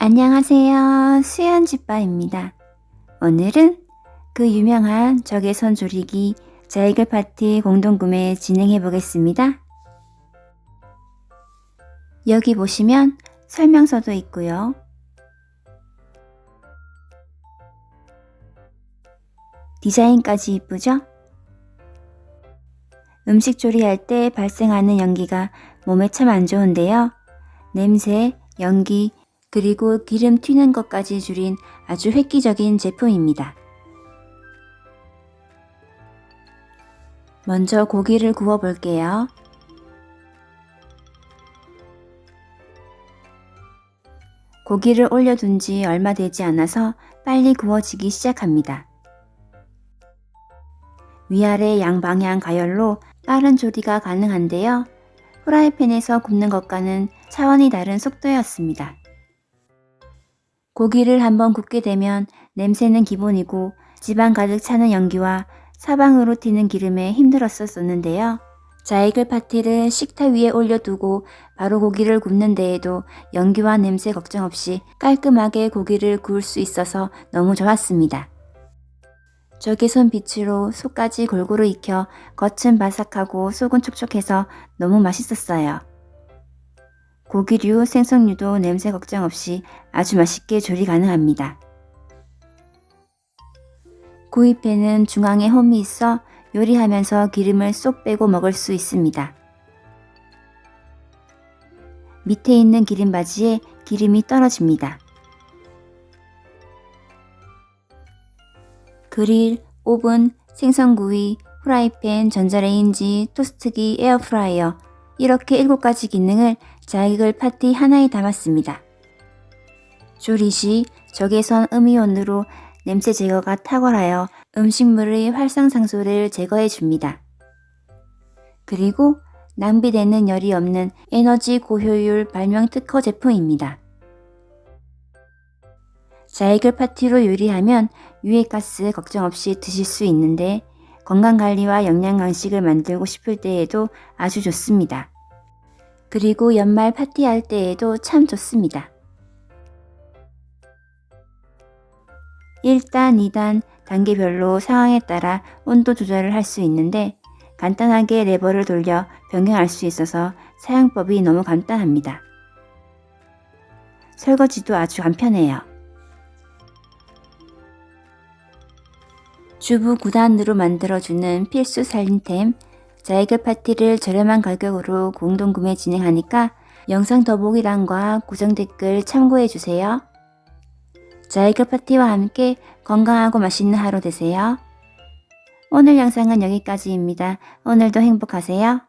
안녕하세요. 수연집바입니다. 오늘은 그 유명한 적외선 조리기 자이글 파티 공동구매 진행해 보겠습니다. 여기 보시면 설명서도 있고요. 디자인까지 이쁘죠? 음식 조리할 때 발생하는 연기가 몸에 참 안 좋은데요. 냄새, 연기, 그리고 기름 튀는 것까지 줄인 아주 획기적인 제품입니다. 먼저 고기를 구워 볼게요. 고기를 올려둔 지 얼마 되지 않아서 빨리 구워지기 시작합니다. 위아래 양방향 가열로 빠른 조리가 가능한데요. 후라이팬에서 굽는 것과는 차원이 다른 속도였습니다. 고기를 한번 굽게 되면 냄새는 기본이고 지방 가득 차는 연기와 사방으로 튀는 기름에 힘들었었는데요. 자이글 파티를 식탁 위에 올려두고 바로 고기를 굽는 데에도 연기와 냄새 걱정 없이 깔끔하게 고기를 구울 수 있어서 너무 좋았습니다. 적외선 빛으로 속까지 골고루 익혀 겉은 바삭하고 속은 촉촉해서 너무 맛있었어요. 고기류, 생선류도 냄새 걱정 없이 아주 맛있게 조리 가능합니다. 구이팬은 중앙에 홈이 있어 요리하면서 기름을 쏙 빼고 먹을 수 있습니다. 밑에 있는 기름바지에 기름이 떨어집니다. 그릴, 오븐, 생선구이, 프라이팬, 전자레인지, 토스트기, 에어프라이어 이렇게 7가지 기능을 자이글 파티 하나에 담았습니다. 조리 시 적외선 음이온으로 냄새 제거가 탁월하여 음식물의 활성상소를 제거해 줍니다. 그리고 낭비되는 열이 없는 에너지 고효율 발명 특허 제품입니다. 자이글 파티로 요리하면 유해가스 걱정 없이 드실 수 있는데 건강관리와 영양간식을 만들고 싶을 때에도 아주 좋습니다. 그리고 연말 파티할 때에도 참 좋습니다. 1단, 2단 단계별로 상황에 따라 온도 조절을 할 수 있는데 간단하게 레버를 돌려 변경할 수 있어서 사용법이 너무 간단합니다. 설거지도 아주 간편해요. 주부 9단으로 만들어주는 필수 살림템 자이글 파티를 저렴한 가격으로 공동구매 진행하니까 영상 더보기란과 고정 댓글 참고해주세요. 자이글 파티와 함께 건강하고 맛있는 하루 되세요. 오늘 영상은 여기까지입니다. 오늘도 행복하세요.